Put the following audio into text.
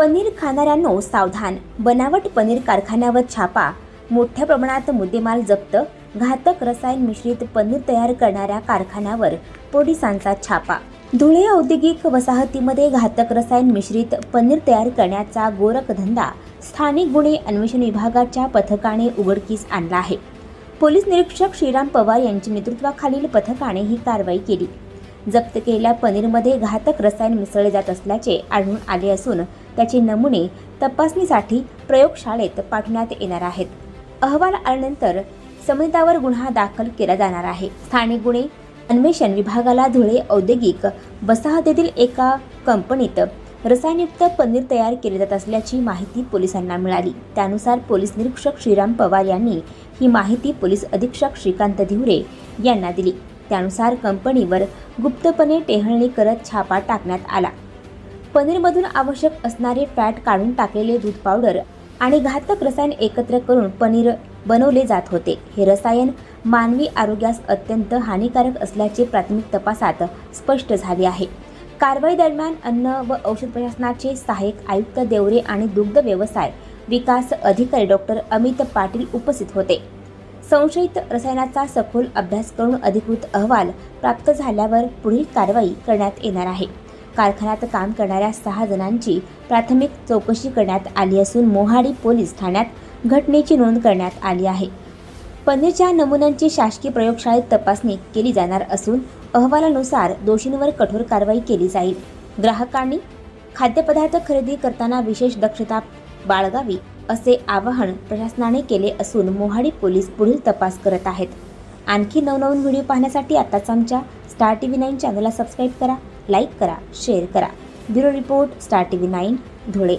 पनीर खाणाऱ्यांनो सावधान. बनावट पनीर कारखान्यावर छापा. मोठ्या प्रमाणात मुद्देमाल जप्त. घातक रसायन मिश्रित पनीर तयार करणाऱ्या कारखान्यावर पोलिसांचा छापा. धुळे औद्योगिक वसाहतीमध्ये घातक रसायन मिश्रित पनीर तयार करण्याचा गोरखधंदा स्थानिक गुन्हे अन्वेषण विभागाच्या पथकाने उघडकीस आणला आहे. पोलीस निरीक्षक श्रीराम पवार यांच्या नेतृत्वाखालील पथकाने ही कारवाई केली. जप्त केलेल्या पनीरमध्ये घातक रसायन मिसळले जात असल्याचे आढळून आले असून त्याचे नमुने तपासणीसाठी प्रयोगशाळेत पाठवण्यात येणार आहेत. अहवाल आल्यानंतर संबंधितावर गुन्हा दाखल केला जाणार आहे. स्थानिक गुन्हे अन्वेषण विभागाला धुळे औद्योगिक वसाहतीतील एका कंपनीत रसायनयुक्त पनीर तयार केले जात असल्याची माहिती पोलिसांना मिळाली. त्यानुसार पोलीस निरीक्षक श्रीराम पवार यांनी ही माहिती पोलीस अधीक्षक श्रीकांत धिवरे यांना दिली. त्यानुसार कंपनीवर गुप्तपणे टेहळणी करत छापा टाकण्यात आला. पनीरमधून आवश्यक असणारे फॅट काढून टाकलेले दूध पावडर आणि घातक रसायन एकत्र करून पनीर बनवले जात होते. हे रसायन मानवी आरोग्यास अत्यंत हानिकारक असल्याचे प्राथमिक तपासात स्पष्ट झाले आहे. कारवाई दरम्यान अन्न व औषध प्रशासनाचे सहाय्यक आयुक्त देवरे आणि दुग्ध व्यवसाय विकास अधिकारी डॉक्टर अमित पाटील उपस्थित होते. संशयित रसायनाचा सखोल अभ्यास करून अधिकृत अहवाल प्राप्त झाल्यावर पुढील कारवाई करण्यात येणार आहे. कारखान्यात काम करणाऱ्या सहा जणांची प्राथमिक चौकशी करण्यात आली असून मोहाडी पोलीस ठाण्यात घटनेची नोंद करण्यात आली आहे. पनीरच्या नमुन्यांची शासकीय प्रयोगशाळेत तपासणी केली जाणार असून अहवालानुसार दोषींवर कठोर कारवाई केली जाईल. ग्राहकांनी खाद्यपदार्थ खरेदी करताना विशेष दक्षता बाळगावी असे आवाहन प्रशासनाने केले असून मोहाडी पोलीस पुढील तपास करत आहेत. आणखी नवनवीन व्हिडिओ पाहण्यासाठी आताच आमच्या स्टार टी व्ही नाईन चॅनलला सबस्क्राईब करा लाईक करा शेअर करा. Bureau report star T V nine Dhule.